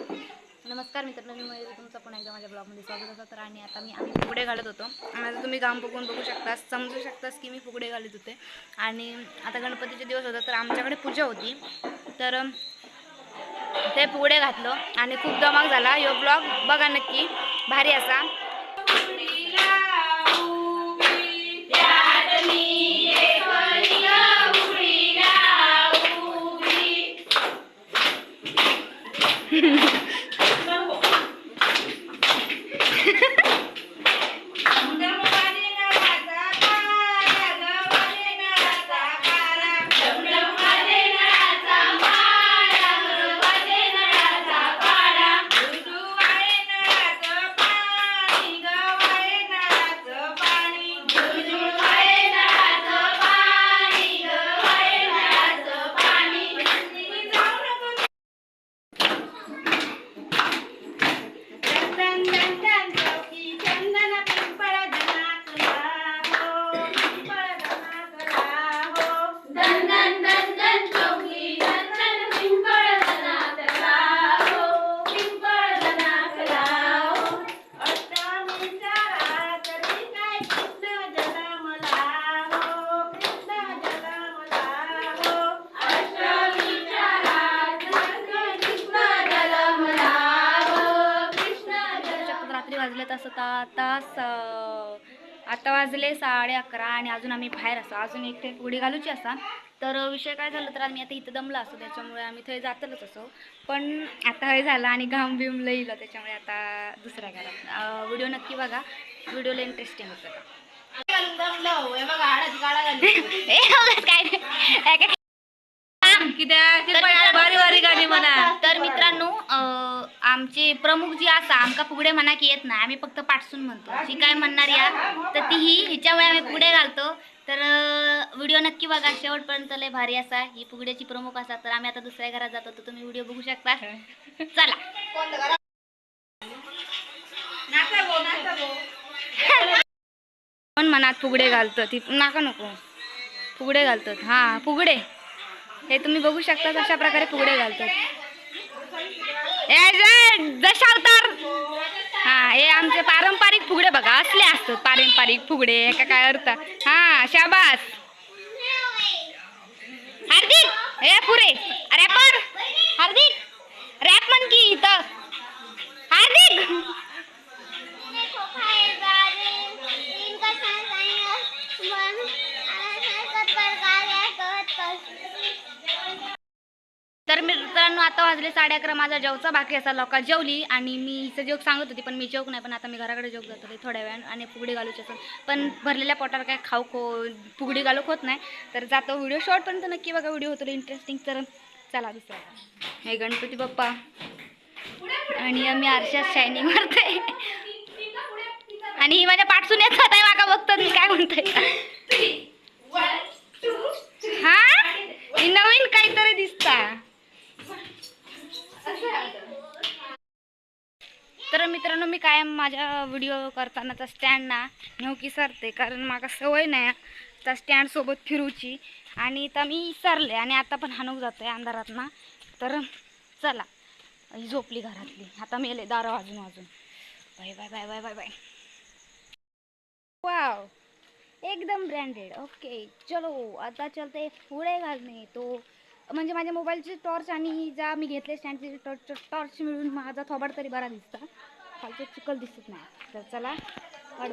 नमस्कार मित्रांनो मी मयुरी तुमचं पुन्हा एकदा माझ्या ब्लॉगमध्ये स्वागत होतं तर आणि आता मी आम्ही फुगडे घालत होतो. माझं आता तुम्ही काम बघून बघू शकता समजू शकतास की मी फुगडे घालत होते. आणि आता गणपतीचे दिवस होता तर आमच्याकडे पूजा होती. तर ते फुगडे घातलं आणि खूप दमाग झाला. यो ब्लॉग बघा नक्की भारी असा. रात्री वाजले तसं आता स- आता वाजले साडे अकरा आणि अजून आम्ही बाहेर असो अजून एक ते फुगडी घालूची असा. तर विषय काय झालं तर आम्ही आता इथं दमला असतो. त्याच्यामुळे आम्ही थंय जातलच असो पण आता हे झालं आणि घाम बिम लईलं त्याच्यामुळे आता दुसऱ्या घरात. व्हिडिओ नक्की बघा. व्हिडिओला इंटरेस्टिंग होतं. काय काय बारी बारी गाणी म्हणा तर मित्रांनो अं, आमचे प्रमुख जी असा आमका फुगडे म्हणा की येत नाही आम्ही फक्त पाठसून म्हणतो. जी काय म्हणणार या तर तीही हिच्यामुळे आम्ही फुगडे घालतो. तर व्हिडिओ नक्की बघा. शेवटपर्यंत लय भारी असा ही फुगड्याची प्रमुख असा तर आम्ही आता दुसऱ्या घरात जातो तर तुम्ही व्हिडिओ बघू शकता. चला. पण मनात फुगडे घालतो. ती नाका नको. फुगडे घालतात हा फुगडे हे तुम्ही बघू शकता अशा प्रकारे फुगडे घालतात ए, तर हा हे आमचे पारंपरिक फुगडे बघा असले असतात पारंपरिक फुगडे का काय अर्थ. हा शाबास. हार्दिक हे पुरे. रॅपर. हार्दिक. रॅप म्हण की इथं. हार्दिक. आता वाजले साडे अकरा माझा जेवचा बाकी असा लोका जेवली आणि मी हिचं जोक सांगत होती पण मी जेवक नाही पण आता मी घराकडे जोक होते थोड्या वेळानं आणि फुगडी घालूची पण भरलेल्या पोटावर काय खाऊ खो फुगडी घालूक होत नाही. तर जातो व्हिडिओ शॉर्टपर्यंत नक्की बघा व्हिडिओ होतो इंटरेस्टिंग तर चला दुसरा हे गणपती बाप्पा. आणि आम्ही आरशात शायनिंग मारते आणि ही माझ्या पाठसून येत आहे माका बघतो मी काय म्हणते हा नवीन काहीतरी दिसता. तर मित्रांनो मी कायम माझ्या व्हिडिओ करतानाचा स्टँड ना नेऊ सरते. कारण मला सवय नाही त्या स्टँडसोबत फिरूची. आणि तर मी सरले आणि आता पण हाणूक आहे अंधारात ना तर चला. ही झोपली घरातली. आता मेले दारा वाजून वाजून. Bye bye bye bye bye bye. Wow एकदम ब्रँडेड ओके चलो आता चलते पुढे घालणे. तो म्हणजे माझ्या मोबाईलची टॉर्च आणि ज्या मी घेतले स्टँडची टॉर्च टॉर्च मिळून माझा थोबाड तरी बरा दिसता. खालचे चिकल दिसत नाही. तर चला वाट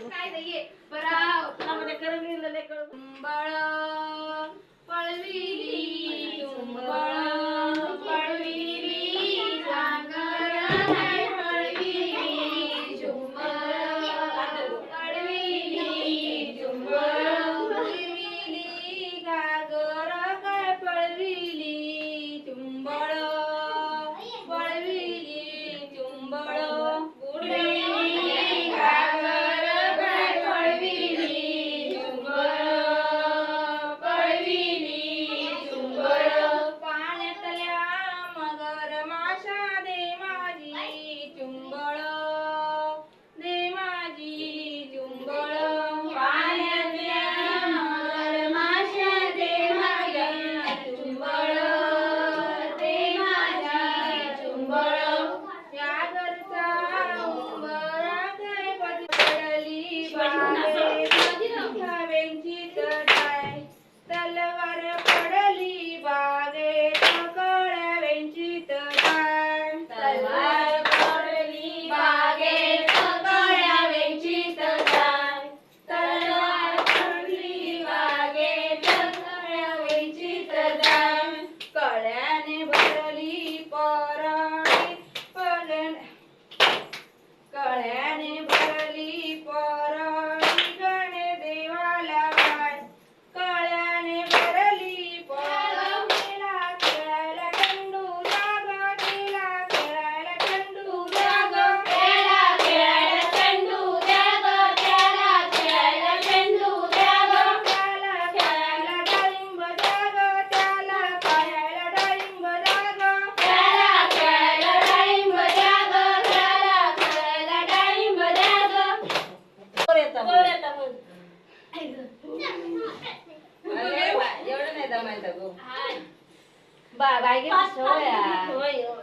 cái số à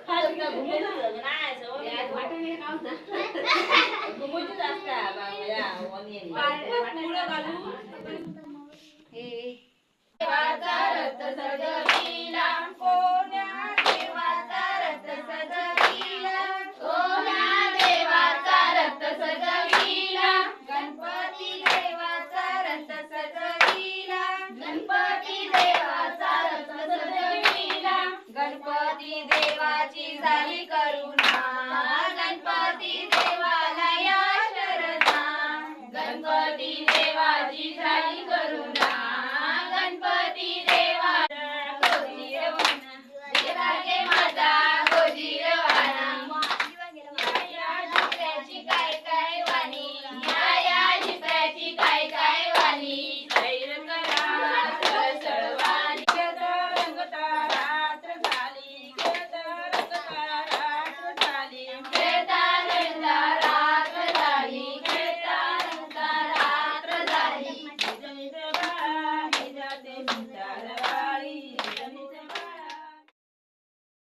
Hasta como tú lo ganas, ¿o? Ya, cuánto me causa. Como tú das hasta, ya, o ni ni. Pura galu. Eh. Bazar, hasta salga.